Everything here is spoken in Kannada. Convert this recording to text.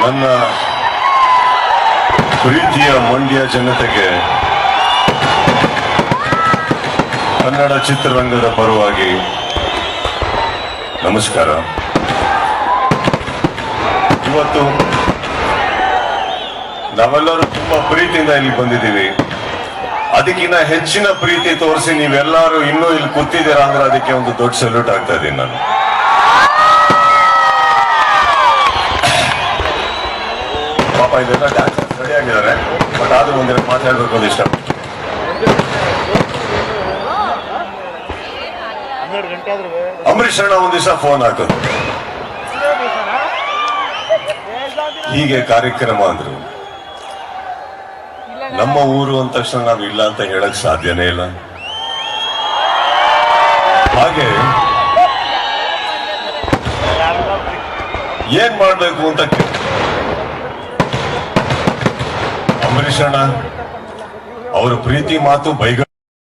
ನನ್ನ ಪ್ರೀತಿಯ ಮಂಡ್ಯ ಜನತೆಗೆ ಕನ್ನಡ ಚಿತ್ರರಂಗದ ಪರವಾಗಿ ನಮಸ್ಕಾರ. ಇವತ್ತು ನಾವೆಲ್ಲರೂ ತುಂಬಾ ಪ್ರೀತಿಯಿಂದ ಇಲ್ಲಿ ಬಂದಿದ್ದೀವಿ. ಅದಕ್ಕಿಂತ ಹೆಚ್ಚಿನ ಪ್ರೀತಿ ತೋರಿಸಿ ನೀವೆಲ್ಲರೂ ಇನ್ನೂ ಇಲ್ಲಿ ಕೂತಿದ್ದೀರಾ ಅಂದ್ರೆ ಅದಕ್ಕೆ ಒಂದು ದೊಡ್ಡ ಸಲ್ಯೂಟ್ ಆಗ್ತಾ ಇದ್ದೀನಿ ನಾನು. ಪಾಪ ಇದೆಲ್ಲ ಡ್ಯಾನ್ಸ್ ರೆಡಿ ಆಗಿದ್ದಾರೆ. ಬಟ್ ಆದ್ರೂ ಒಂದಿನ ಮಾತಾಡ್ಬೇಕು ಅಂತ ಇಷ್ಟ ಅಂಬರೀಶ್ ಅಣ್ಣ ಒಂದ್ ದಿವಸ ಫೋನ್ ಹಾಕೋದು ಹೀಗೆ ಕಾರ್ಯಕ್ರಮ ಅಂದ್ರು. ನಮ್ಮ ಊರು ಅಂದ ತಕ್ಷಣ ನಾವು ಇಲ್ಲ ಅಂತ ಹೇಳಕ್ ಸಾಧ್ಯನೇ ಇಲ್ಲ. ಹಾಗೆ ಏನ್ ಮಾಡ್ಬೇಕು ಅಂತ ಅಂಬರೀಷಣ್ಣ ಅಂಬರೀಷ್ ಅಣ್ಣ ಅವರ ಪ್ರೀತಿ ಮಾತು ಬೈಗ